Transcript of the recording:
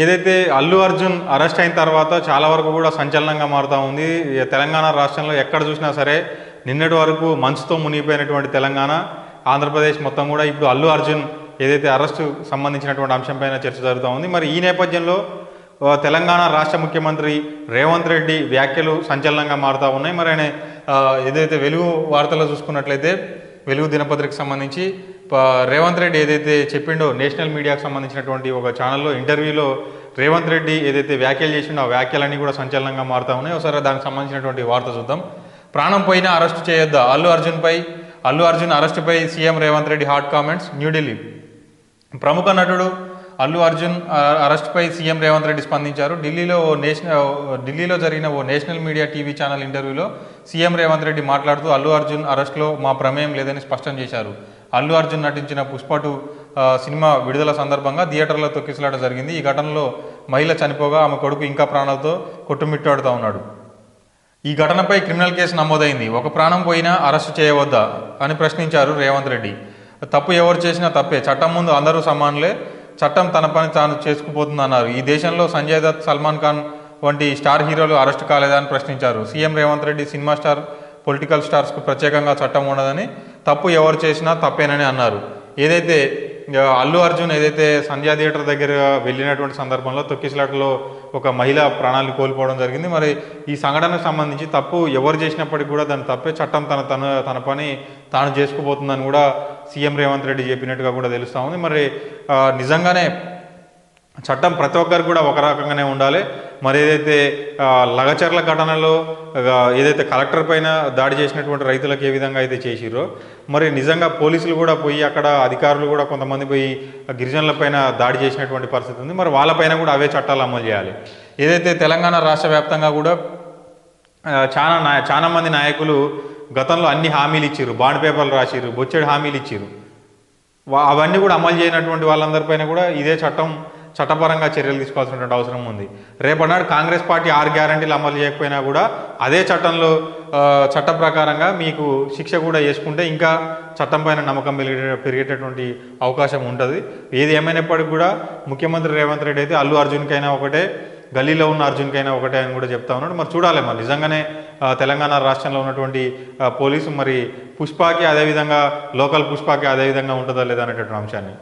ఏదైతే అల్లు అర్జున్ అరెస్ట్ అయిన తర్వాత చాలా వరకు కూడా సంచలనంగా మారుతూ ఉంది. తెలంగాణ రాష్ట్రంలో ఎక్కడ చూసినా సరే నిన్నటి వరకు మంచుతో మునిగిపోయినటువంటి తెలంగాణ ఆంధ్రప్రదేశ్ మొత్తం కూడా ఇప్పుడు అల్లు అర్జున్ ఏదైతే అరెస్టు సంబంధించినటువంటి అంశంపైన చర్చ జరుగుతూ ఉంది. మరి ఈ నేపథ్యంలో తెలంగాణ రాష్ట్ర ముఖ్యమంత్రి రేవంత్ రెడ్డి వ్యాఖ్యలు సంచలనంగా మారుతూ ఉన్నాయి. మరి ఆయన ఏదైతే వెలుగు వార్తలో చూసుకున్నట్లయితే వెలుగు దినపత్రికకు సంబంధించి రేవంత్ రెడ్డి ఏదైతే చెప్పిండో నేషనల్ మీడియాకు సంబంధించినటువంటి ఒక ఛానల్లో ఇంటర్వ్యూలో రేవంత్ రెడ్డి ఏదైతే వ్యాఖ్యలు చేసిండో ఆ వ్యాఖ్యలన్నీ కూడా సంచలనంగా మారుతా ఉన్నాయి. ఒకసారి దానికి సంబంధించినటువంటి వార్త చూద్దాం. ప్రాణం పోయినా అరెస్ట్ చేయొద్దా? అల్లు అర్జున్పై Allu Arjun అరెస్టుపై CM Revanth Reddy hot comments New Delhi. ప్రముఖ నటుడు అల్లు అర్జున్ అరెస్ట్పై సీఎం రేవంత్ రెడ్డి స్పందించారు. ఢిల్లీలో ఓ నేషనల్ ఢిల్లీలో జరిగిన ఓ నేషనల్ మీడియా టీవీ ఛానల్ ఇంటర్వ్యూలో సీఎం రేవంత్ రెడ్డి మాట్లాడుతూ అల్లు అర్జున్ అరెస్ట్లో మా ప్రమేయం లేదని స్పష్టం చేశారు. అల్లు అర్జున్ నటించిన పుష్పటు సినిమా విడుదల సందర్భంగా థియేటర్లో తొక్కిసలాట జరిగింది. ఈ ఘటనలో మహిళ చనిపోగా ఆమె కొడుకు ఇంకా ప్రాణాలతో కొట్టుమిట్టాడుతూ ఉన్నాడు. ఈ ఘటనపై క్రిమినల్ కేసు నమోదైంది. ఒక ప్రాణం పోయినా అరెస్టు చేయవద్దా అని ప్రశ్నించారు రేవంత్ రెడ్డి. తప్పు ఎవరు చేసినా తప్పే. చట్టం ముందు అందరూ సమానులే. చట్టం తన పని తాను చేసుకుపోతుందన్నారు. ఈ దేశంలో సంజయ్ దత్ సల్మాన్ ఖాన్ వంటి స్టార్ హీరోలు అరెస్టు కాలేదా అని ప్రశ్నించారు. CM Revanth Reddy cinema star political స్టార్స్కు ప్రత్యేకంగా చట్టం ఉండదని తప్పు ఎవరు చేసినా తప్పేనని అన్నారు. ఏదైతే అల్లు అర్జున్ ఏదైతే సంధ్యా థియేటర్ దగ్గర వెళ్ళినటువంటి సందర్భంలో తొక్కిసలాటలో ఒక మహిళ ప్రాణాలు కోల్పోవడం జరిగింది. మరి ఈ సంఘటనకు సంబంధించి తప్పు ఎవరు చేసినప్పటికీ కూడా దాని తప్పే చట్టం తన తన తన పని తాను చేసుకుపోతుందని కూడా సీఎం రేవంత్ రెడ్డి చెప్పినట్టుగా కూడా తెలుస్తూ ఉంది. మరి నిజంగానే చట్టం ప్రతి ఒక్కరికి కూడా ఒక రకంగానే ఉండాలి. మరి ఏదైతే లగచర్ల ఘటనలో ఏదైతే కలెక్టర్ పైన దాడి చేసినటువంటి రైతులకు ఏ విధంగా అయితే చేసిరో మరి నిజంగా పోలీసులు కూడా పోయి అక్కడ అధికారులు కూడా కొంతమంది పోయి గిరిజనుల పైన దాడి చేసినటువంటి పరిస్థితి ఉంది. మరి వాళ్ళపైన కూడా అవే చట్టాలు అమలు చేయాలి. ఏదైతే తెలంగాణ రాష్ట్ర వ్యాప్తంగా కూడా చాలా నా చాలా మంది నాయకులు గతంలో అన్ని హామీలు ఇచ్చారు బాండ్ పేపర్లు రాసిరు బొచ్చెడు హామీలు ఇచ్చారు అవన్నీ కూడా అమలు చేయనటువంటి వాళ్ళందరిపైన కూడా ఇదే చట్టం చట్టపరంగా చర్యలు తీసుకోవాల్సినటువంటి అవసరం ఉంది. రేపటినాడు కాంగ్రెస్ పార్టీ ఆరు గ్యారంటీలు అమలు చేయకపోయినా కూడా అదే చట్టంలో చట్ట ప్రకారంగా మీకు శిక్ష కూడా వేసుకుంటే ఇంకా చట్టం పైన నమ్మకం పెరిగే పెరిగేటటువంటి అవకాశం ఉంటుంది. ఏది ఏమైనప్పటికీ కూడా ముఖ్యమంత్రి రేవంత్ రెడ్డి అయితే అల్లు అర్జున్కైనా ఒకటే గల్లీలో ఉన్న అర్జున్కైనా ఒకటే అని కూడా చెప్తా ఉన్నాడు. మరి చూడాలి మరి. నిజంగానే తెలంగాణ రాష్ట్రంలో ఉన్నటువంటి పోలీసు మరి పుష్పాకి అదేవిధంగా లోకల్ పుష్పాకి అదేవిధంగా ఉంటుందా లేదా అనేటటువంటి అంశాన్ని.